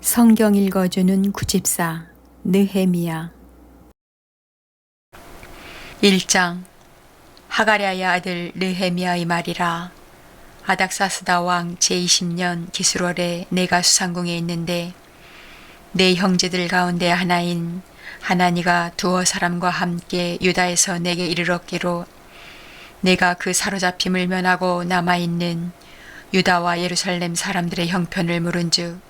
성경 읽어주는 구집사 느헤미야. 1장. 하가랴의 아들 느헤미야의 말이라. 아닥사스다 왕 제20년 기스롤에 내가 수상궁에 있는데 내 형제들 가운데 하나인 하나니가 두어 사람과 함께 유다에서 내게 이르렀기로 내가 그 사로잡힘을 면하고 남아있는 유다와 예루살렘 사람들의 형편을 물은즉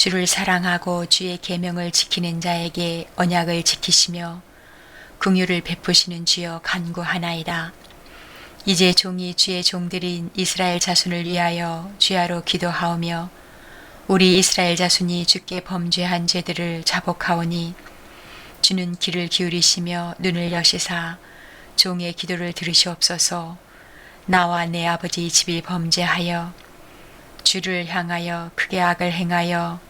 주를 사랑하고 주의 계명을 지키는 자에게 언약을 지키시며 긍휼을 베푸시는 주여 간구하나이다. 이제 종이 주의 종들인 이스라엘 자손을 위하여 주야로 기도하오며 우리 이스라엘 자손이 주께 범죄한 죄들을 자복하오니 주는 귀를 기울이시며 눈을 여시사 종의 기도를 들으시옵소서 나와 내 아버지 집이 범죄하여 주를 향하여 크게 악을 행하여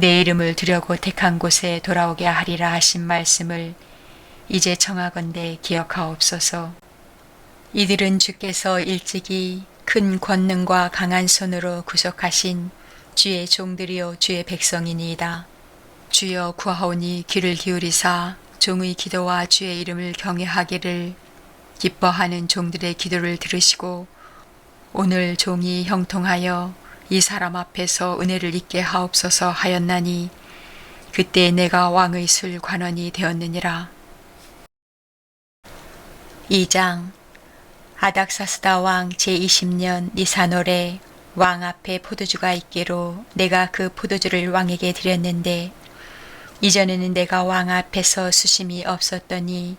내 이름을 두려고 택한 곳에 돌아오게 하리라 하신 말씀을 이제 청하건대 기억하옵소서. 이들은 주께서 일찍이 큰 권능과 강한 손으로 구속하신 주의 종들이요 주의 백성이니이다. 주여 구하오니 귀를 기울이사 종의 기도와 주의 이름을 경외하기를 기뻐하는 종들의 기도를 들으시고 오늘 종이 형통하여 이 사람 앞에서 은혜를 잊게 하옵소서 하였나니 그때 내가 왕의 술 관원이 되었느니라. 2장 아닥사스다 왕 제20년 니사노레 왕 앞에 포도주가 있기로 내가 그 포도주를 왕에게 드렸는데 이전에는 내가 왕 앞에서 수심이 없었더니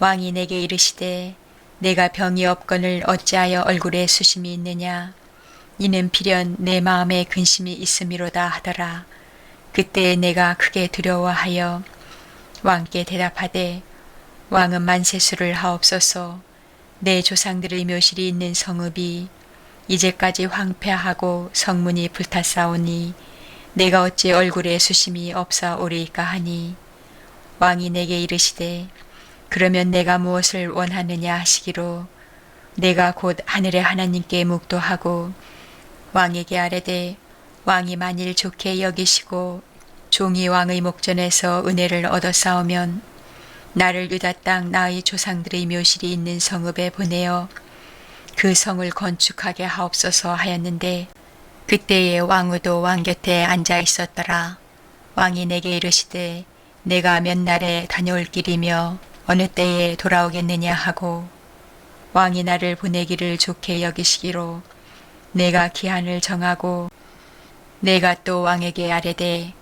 왕이 내게 이르시되 내가 병이 없거늘 어찌하여 얼굴에 수심이 있느냐 이는 필연 내 마음에 근심이 있음이로다 하더라. 그때 내가 크게 두려워하여 왕께 대답하되 왕은 만세수를 하옵소서. 내 조상들의 묘실이 있는 성읍이 이제까지 황폐하고 성문이 불탔사오니 내가 어찌 얼굴에 수심이 없사오리까 하니? 왕이 내게 이르시되 그러면 내가 무엇을 원하느냐 하시기로 내가 곧 하늘의 하나님께 묵도하고 왕에게 아뢰되 왕이 만일 좋게 여기시고 종이 왕의 목전에서 은혜를 얻어 싸우면 나를 유다 땅 나의 조상들의 묘실이 있는 성읍에 보내어 그 성을 건축하게 하옵소서 하였는데 그때에 왕후도 왕 곁에 앉아 있었더라. 왕이 내게 이르시되 내가 몇 날에 다녀올 길이며 어느 때에 돌아오겠느냐 하고 왕이 나를 보내기를 좋게 여기시기로 내가 기한을 정하고 내가 또 왕에게 아뢰되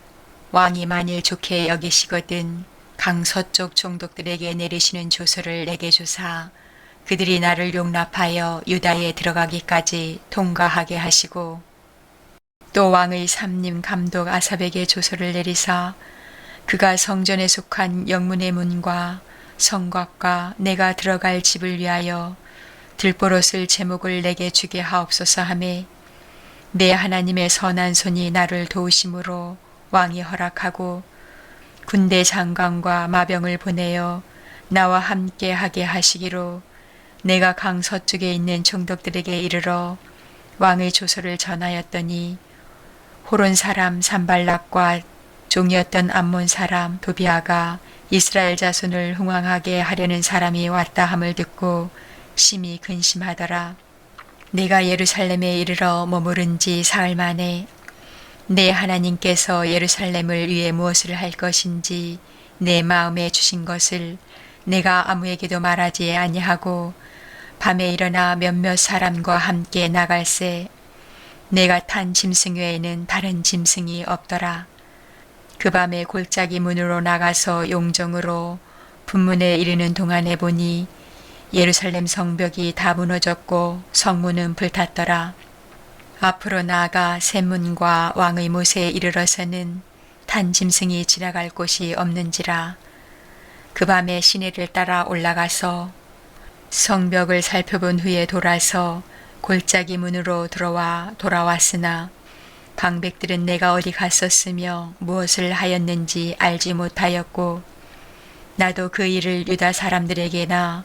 왕이 만일 좋게 여기시거든 강서쪽 총독들에게 내리시는 조서를 내게 주사. 그들이 나를 용납하여 유다에 들어가기까지 통과하게 하시고 또 왕의 삼림 감독 아삽에게 조서를 내리사 그가 성전에 속한 영문의 문과 성곽과 내가 들어갈 집을 위하여 들보롯을 제목을 내게 주게 하옵소서 하매 내 하나님의 선한 손이 나를 도우심으로 왕이 허락하고 군대 장관과 마병을 보내어 나와 함께 하게 하시기로 내가 강 서쪽에 있는 총독들에게 이르러 왕의 조서를 전하였더니 호론 사람 산발락과 종이었던 암몬 사람 도비아가 이스라엘 자손을 흥왕하게 하려는 사람이 왔다 함을 듣고 심히 근심하더라. 내가 예루살렘에 이르러 머무른 지 사흘 만에 내 하나님께서 예루살렘을 위해 무엇을 할 것인지 내 마음에 주신 것을 내가 아무에게도 말하지 아니하고 밤에 일어나 몇몇 사람과 함께 나갈새 내가 탄 짐승 외에는 다른 짐승이 없더라. 그 밤에 골짜기 문으로 나가서 용정으로 분문에 이르는 동안에 보니 예루살렘 성벽이 다 무너졌고 성문은 불탔더라. 앞으로 나아가 샘문과 왕의 못에 이르러서는 탄 짐승이 지나갈 곳이 없는지라. 그 밤에 시내를 따라 올라가서 성벽을 살펴본 후에 돌아서 골짜기 문으로 들어와 돌아왔으나 방백들은 내가 어디 갔었으며 무엇을 하였는지 알지 못하였고 나도 그 일을 유다 사람들에게나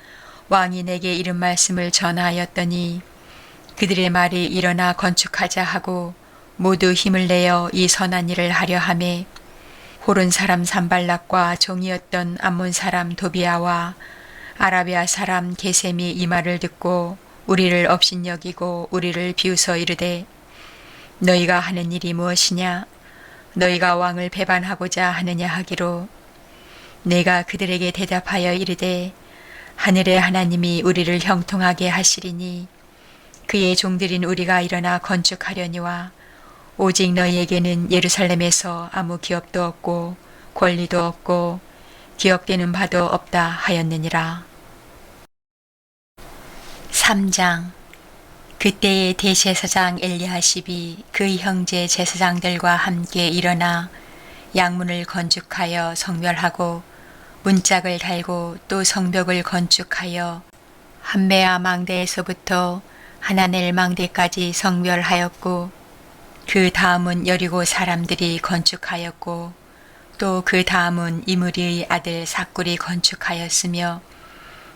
왕이 내게 이른 말씀을 전하였더니 그들의 말이 일어나 건축하자 하고 모두 힘을 내어 이 선한 일을 하려 함에 호른 사람 산발락과 종이었던 암몬 사람 도비아와 아라비아 사람 게셈이 이 말을 듣고 우리를 업신여기고 우리를 비웃어 이르되 너희가 하는 일이 무엇이냐? 너희가 왕을 배반하고자 하느냐 하기로 내가 그들에게 대답하여 이르되 하늘의 하나님이 우리를 형통하게 하시리니 그의 종들인 우리가 일어나 건축하려니와 오직 너희에게는 예루살렘에서 아무 기업도 없고 권리도 없고 기억되는 바도 없다 하였느니라. 3장 그때의 대제사장 엘리하십이 그 형제 제사장들과 함께 일어나 양문을 건축하여 성별하고 문짝을 달고 또 성벽을 건축하여 한메아 망대에서부터 하나넬 망대까지 성별하였고 그 다음은 여리고 사람들이 건축하였고 또 그 다음은 이무리의 아들 사꿀이 건축하였으며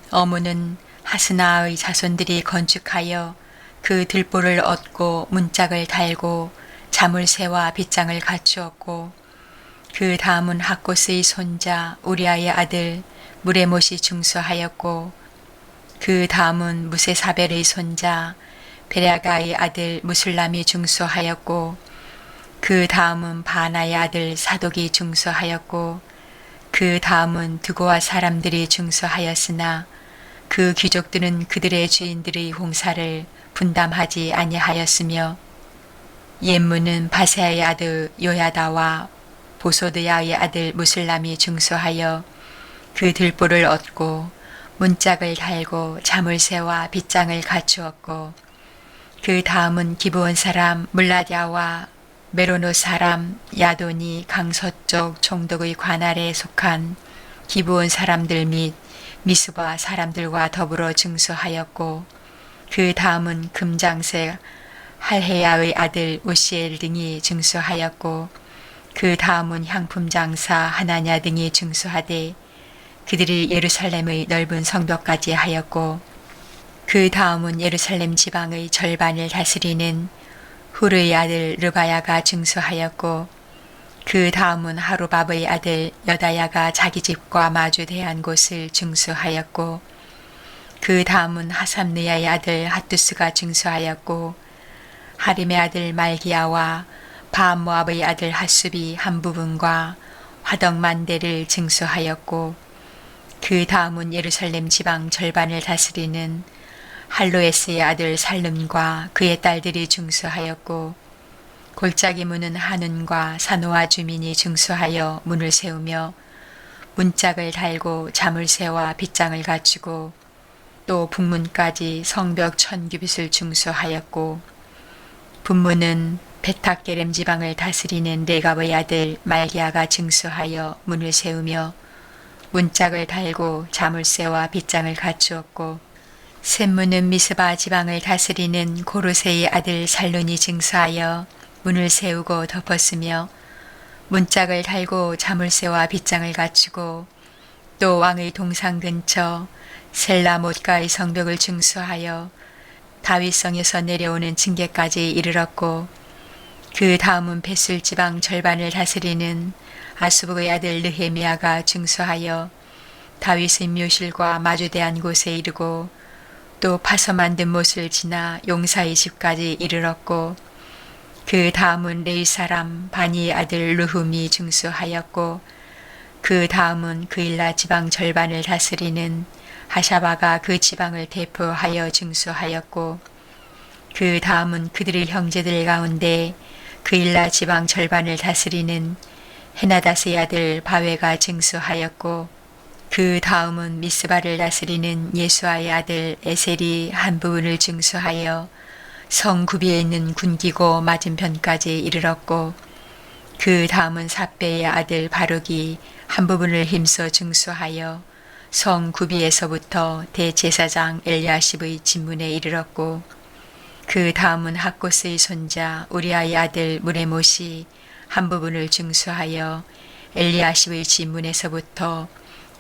어무는 하스나의 자손들이 건축하여 그 들보를 얻고 문짝을 달고 자물쇠와 빗장을 갖추었고 그 다음은 학고스의 손자 우리아의 아들 무레못이 중수하였고 그 다음은 무세사벨의 손자 베라가의 아들 무술람이 중수하였고 그 다음은 바나의 아들 사독이 중수하였고 그 다음은 두고와 사람들이 중수하였으나 그 귀족들은 그들의 주인들의 홍사를 분담하지 아니하였으며 옛문은 바세아의 아들 요야다와 보소드야의 아들 무슬람이 중수하여 그 들보를 얻고 문짝을 달고 자물쇠와 빗장을 갖추었고 그 다음은 기브온 사람 물라디아와 메로노 사람 야돈이 강서쪽 총독의 관할에 속한 기브온 사람들 및 미스바 사람들과 더불어 증수하였고 그 다음은 금장색 할헤야의 아들 우시엘 등이 증수하였고 그 다음은 향품 장사 하나냐 등이 증수하되 그들이 예루살렘의 넓은 성벽까지 하였고 그 다음은 예루살렘 지방의 절반을 다스리는 후르의 아들 르바야가 증수하였고 그 다음은 하루밥의 아들 여다야가 자기 집과 마주 대한 곳을 증수하였고 그 다음은 하삼느야의 아들 하투스가 증수하였고 하림의 아들 말기야와 바모압의 아들 하숲이 한 부분과 화덕만대를 증수하였고 그 다음은 예루살렘 지방 절반을 다스리는 할로에스의 아들 살름과 그의 딸들이 증수하였고 골짜기 문은 한운과 사노아 주민이 증수하여 문을 세우며 문짝을 달고 자물쇠와 빗장을 갖추고 또 북문까지 성벽 천규빗을 증수하였고 분문은 베타게렘 지방을 다스리는 네갑의 아들 말기아가 증수하여 문을 세우며 문짝을 달고 자물쇠와 빗장을 갖추었고 샘문은 미스바 지방을 다스리는 고르세의 아들 살론이 증수하여 문을 세우고 덮었으며 문짝을 달고 자물쇠와 빗장을 갖추고 또 왕의 동상 근처 셀라 못가의 성벽을 중수하여 다윗성에서 내려오는 징계까지 이르렀고 그 다음은 벳술 지방 절반을 다스리는 아수복의 아들 느헤미야가 중수하여 다윗의 묘실과 마주대한 곳에 이르고 또 파서 만든 못을 지나 용사의 집까지 이르렀고 그 다음은 레이 사람 바니의 아들 루훔이 중수하였고 그 다음은 그일라 지방 절반을 다스리는 하샤바가 그 지방을 대표하여 중수하였고 그 다음은 그들의 형제들 가운데 그일라 지방 절반을 다스리는 헤나다스의 아들 바웨가 증수하였고 그 다음은 미스바를 다스리는 예수아의 아들 에셀이 한 부분을 증수하여 성 구비에 있는 군기고 맞은편까지 이르렀고 그 다음은 사배의 아들 바룩이 한 부분을 힘써 증수하여 성 구비에서부터 대제사장 엘리아십의 진문에 이르렀고 그 다음은 학고스의 손자 우리아의 아들 무레못이 한 부분을 증수하여 엘리아십의 진문에서부터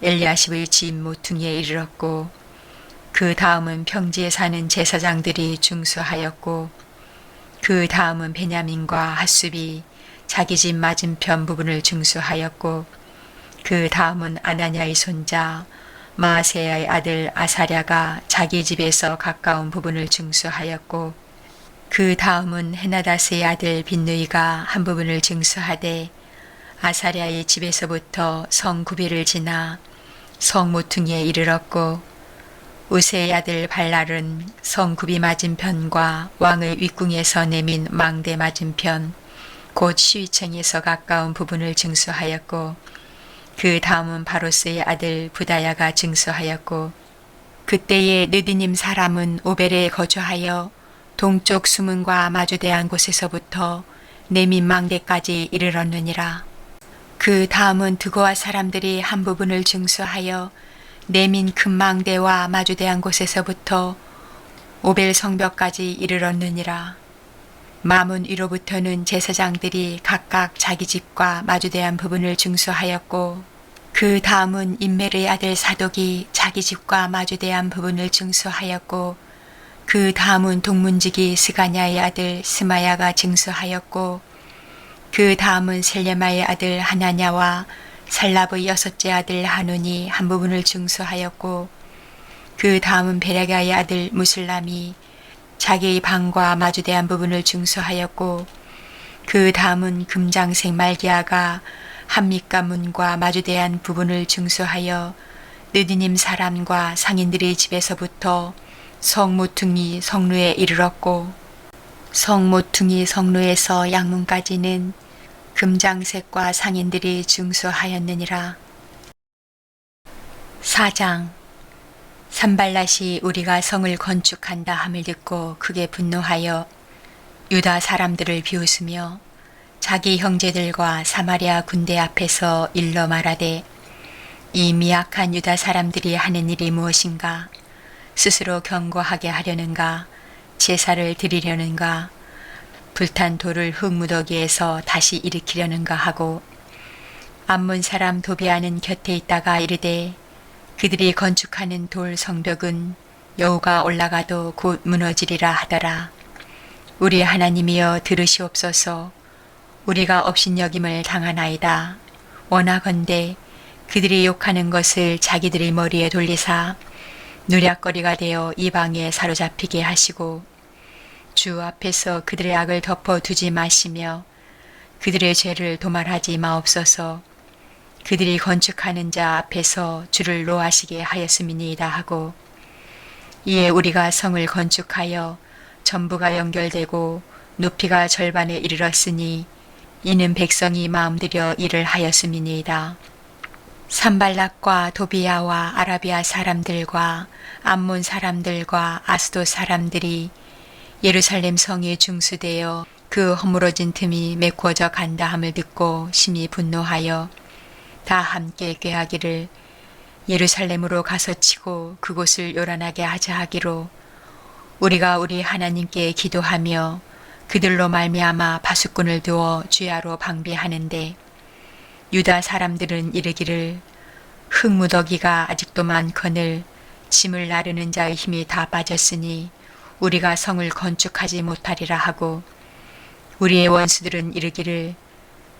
엘리아십의 진 모퉁이에 이르렀고 그 다음은 평지에 사는 제사장들이 중수하였고 그 다음은 베냐민과 핫숲이 자기 집 맞은편 부분을 중수하였고 그 다음은 아나냐의 손자 마세야의 아들 아사랴가 자기 집에서 가까운 부분을 증수하였고 그 다음은 헤나다스의 아들 빈누이가 한 부분을 증수하되 아사랴의 집에서부터 성 구비를 지나 성 모퉁이에 이르렀고 우세의 아들 발랄은 성 구비 맞은편과 왕의 윗궁에서 내민 망대 맞은편 곧 시위층에서 가까운 부분을 증수하였고 그 다음은 바로스의 아들 부다야가 증수하였고 그때의 느디님 사람은 오벨에 거주하여 동쪽 수문과 마주대한 곳에서부터 내민 망대까지 이르렀느니라. 그 다음은 드고아 사람들이 한 부분을 증수하여 내민 금망대와 마주대한 곳에서부터 오벨 성벽까지 이르렀느니라. 마문 위로부터는 제사장들이 각각 자기 집과 마주대한 부분을 증수하였고 그 다음은 인멜의 아들 사독이 자기 집과 마주대한 부분을 증수하였고 그 다음은 동문지기 스가냐의 아들 스마야가 증수하였고 그 다음은 셀레마의 아들 하나냐와 살라브의 여섯째 아들 하눈이 한 부분을 증수하였고 그 다음은 베라가의 아들 무슬람이 자기의 방과 마주대한 부분을 증수하였고 그 다음은 금장색 말기아가 한밑가문과 마주대한 부분을 증수하여 느디님 사람과 상인들의 집에서부터 성모퉁이 성루에 이르렀고 성모퉁이 성루에서 양문까지는 금장색과 상인들이 증수하였느니라. 사장 산발랏이 우리가 성을 건축한다 함을 듣고 크게 분노하여 유다 사람들을 비웃으며 자기 형제들과 사마리아 군대 앞에서 일러 말하되 이 미약한 유다 사람들이 하는 일이 무엇인가? 스스로 경고하게 하려는가? 제사를 드리려는가? 불탄 돌을 흙무더기에서 다시 일으키려는가 하고 암문 사람 도비아는 곁에 있다가 이르되 그들이 건축하는 돌 성벽은 여우가 올라가도 곧 무너지리라 하더라. 우리 하나님이여 들으시옵소서 우리가 업신여김을 당하나이다. 원하건대 그들이 욕하는 것을 자기들의 머리에 돌리사 누략거리가 되어 이방에 사로잡히게 하시고 주 앞에서 그들의 악을 덮어 두지 마시며 그들의 죄를 도말하지 마옵소서 그들이 건축하는 자 앞에서 주를 노하시게 하였음이니이다 하고 이에 우리가 성을 건축하여 전부가 연결되고 높이가 절반에 이르렀으니 이는 백성이 마음들여 일을 하였음이니이다. 산발락과 도비아와 아라비아 사람들과 암몬 사람들과 아스도 사람들이 예루살렘 성에 중수되어 그 허물어진 틈이 메꿔져 간다 함을 듣고 심히 분노하여 다 함께 꾀하기를 예루살렘으로 가서 치고 그곳을 요란하게 하자 하기로 우리가 우리 하나님께 기도하며 그들로 말미암아 바수꾼을 두어 주야로 방비하는데 유다 사람들은 이르기를 흙무더기가 아직도 많거늘 짐을 나르는 자의 힘이 다 빠졌으니 우리가 성을 건축하지 못하리라 하고 우리의 원수들은 이르기를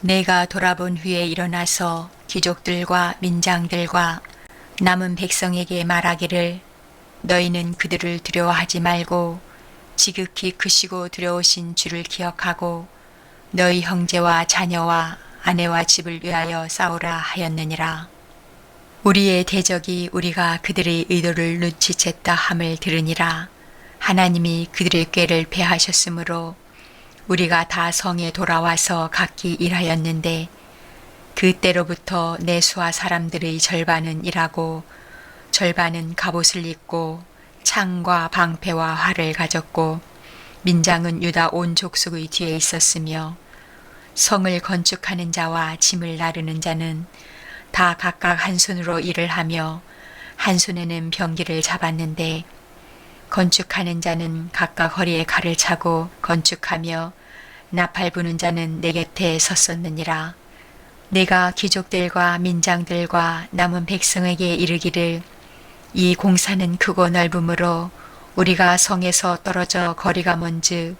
내가 돌아본 후에 일어나서 귀족들과 민장들과 남은 백성에게 말하기를 너희는 그들을 두려워하지 말고 지극히 크시고 두려우신 주를 기억하고 너희 형제와 자녀와 아내와 집을 위하여 싸우라 하였느니라. 우리의 대적이 우리가 그들의 의도를 눈치챘다 함을 들으니라. 하나님이 그들의 꾀를 패하셨으므로 우리가 다 성에 돌아와서 각기 일하였는데 그때로부터 내 수하 사람들의 절반은 일하고 절반은 갑옷을 입고 창과 방패와 활을 가졌고 민장은 유다 온 족속의 뒤에 있었으며 성을 건축하는 자와 짐을 나르는 자는 다 각각 한 손으로 일을 하며 한 손에는 병기를 잡았는데 건축하는 자는 각각 허리에 칼을 차고 건축하며 나팔 부는 자는 내 곁에 섰었느니라. 내가 귀족들과 민장들과 남은 백성에게 이르기를 이 공사는 크고 넓으므로 우리가 성에서 떨어져 거리가 먼즉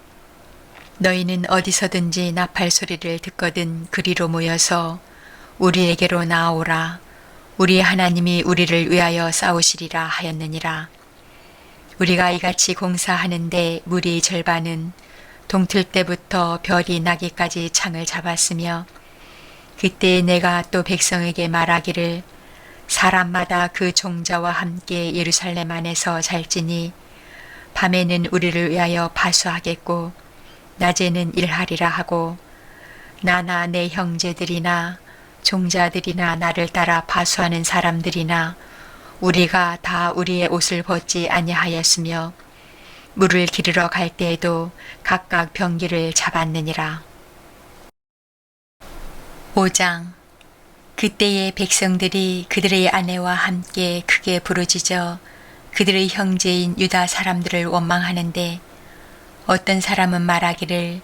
너희는 어디서든지 나팔 소리를 듣거든 그리로 모여서 우리에게로 나아오라 우리 하나님이 우리를 위하여 싸우시리라 하였느니라 우리가 이같이 공사하는데 무리 절반은 동틀 때부터 별이 나기까지 창을 잡았으며 그때 내가 또 백성에게 말하기를 사람마다 그 종자와 함께 예루살렘 안에서 잘지니 밤에는 우리를 위하여 파수하겠고 낮에는 일하리라 하고 나나 내 형제들이나 종자들이나 나를 따라 파수하는 사람들이나 우리가 다 우리의 옷을 벗지 아니하였으며 물을 기르러 갈 때에도 각각 병기를 잡았느니라. 5장 그때의 백성들이 그들의 아내와 함께 크게 부르짖어 그들의 형제인 유다 사람들을 원망하는데 어떤 사람은 말하기를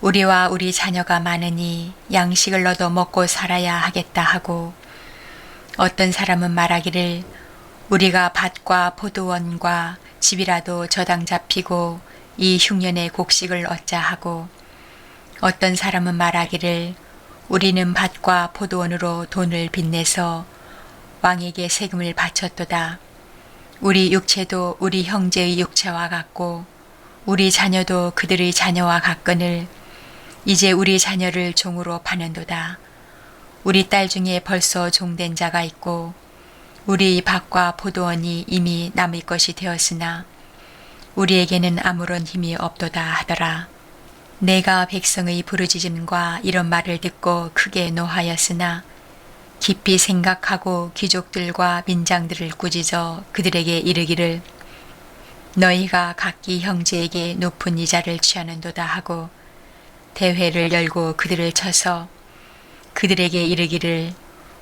우리와 우리 자녀가 많으니 양식을 얻어 먹고 살아야 하겠다 하고 어떤 사람은 말하기를 우리가 밭과 포도원과 집이라도 저당 잡히고 이 흉년의 곡식을 얻자 하고 어떤 사람은 말하기를 우리는 밭과 포도원으로 돈을 빚내서 왕에게 세금을 바쳤도다. 우리 육체도 우리 형제의 육체와 같고 우리 자녀도 그들의 자녀와 같거늘 이제 우리 자녀를 종으로 파는도다. 우리 딸 중에 벌써 종된 자가 있고 우리 밭과 포도원이 이미 남의 것이 되었으나 우리에게는 아무런 힘이 없도다 하더라. 내가 백성의 부르짖음과 이런 말을 듣고 크게 노하였으나 깊이 생각하고 귀족들과 민장들을 꾸짖어 그들에게 이르기를 너희가 각기 형제에게 높은 이자를 취하는도다 하고 대회를 열고 그들을 쳐서 그들에게 이르기를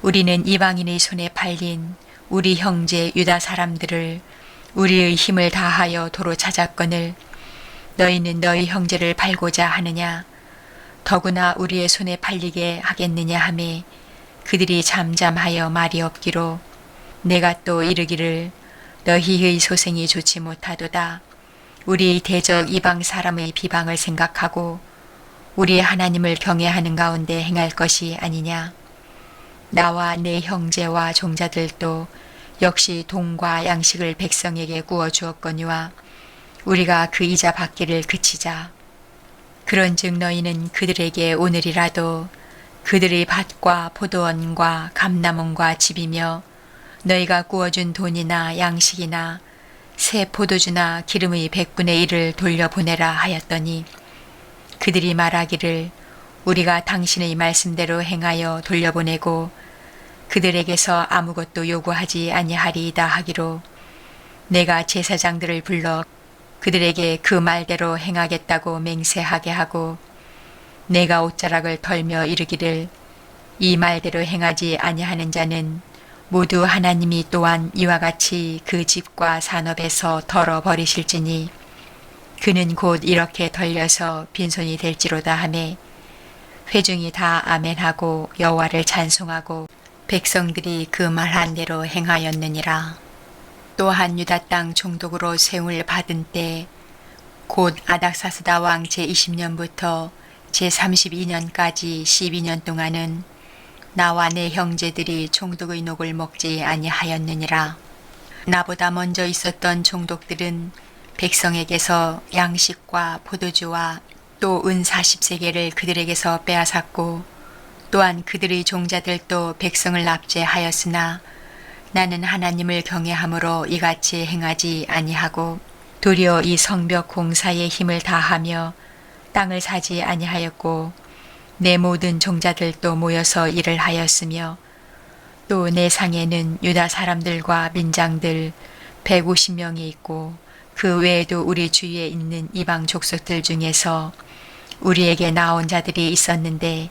우리는 이방인의 손에 팔린 우리 형제 유다 사람들을 우리의 힘을 다하여 도로 찾았거늘 너희는 너희 형제를 팔고자 하느냐? 더구나 우리의 손에 팔리게 하겠느냐 하매 그들이 잠잠하여 말이 없기로 내가 또 이르기를 너희의 소생이 좋지 못하도다. 우리 대적 이방 사람의 비방을 생각하고 우리 하나님을 경외하는 가운데 행할 것이 아니냐 나와 내 형제와 종자들도 역시 돈과 양식을 백성에게 구워 주었거니와 우리가 그 이자 받기를 그치자. 그런즉 너희는 그들에게 오늘이라도 그들의 밭과 포도원과 감나문과 집이며 너희가 구워준 돈이나 양식이나 새 포도주나 기름의 백분의 일을 돌려보내라 하였더니 그들이 말하기를 우리가 당신의 말씀대로 행하여 돌려보내고 그들에게서 아무것도 요구하지 아니하리이다 하기로 내가 제사장들을 불러 그들에게 그 말대로 행하겠다고 맹세하게 하고 내가 옷자락을 털며 이르기를 이 말대로 행하지 아니하는 자는 모두 하나님이 또한 이와 같이 그 집과 산업에서 덜어 버리실지니 그는 곧 이렇게 덜려서 빈손이 될지로다 하매 회중이 다 아멘하고 여호와를 찬송하고 백성들이 그 말한 대로 행하였느니라. 또한 유다 땅 총독으로 세움을 받은 때 곧 아닥사스다 왕 제20년부터 제32년까지 12년 동안은 나와 내 형제들이 총독의 녹을 먹지 아니하였느니라. 나보다 먼저 있었던 총독들은 백성에게서 양식과 포도주와 또 은 40세계를 그들에게서 빼앗았고 또한 그들의 종자들도 백성을 납제하였으나 나는 하나님을 경외함으로 이같이 행하지 아니하고 도리어 이 성벽 공사에 힘을 다하며 땅을 사지 아니하였고 내 모든 종자들도 모여서 일을 하였으며 또 내 상에는 유다 사람들과 민장들 150명이 있고 그 외에도 우리 주위에 있는 이방 족속들 중에서 우리에게 나온 자들이 있었는데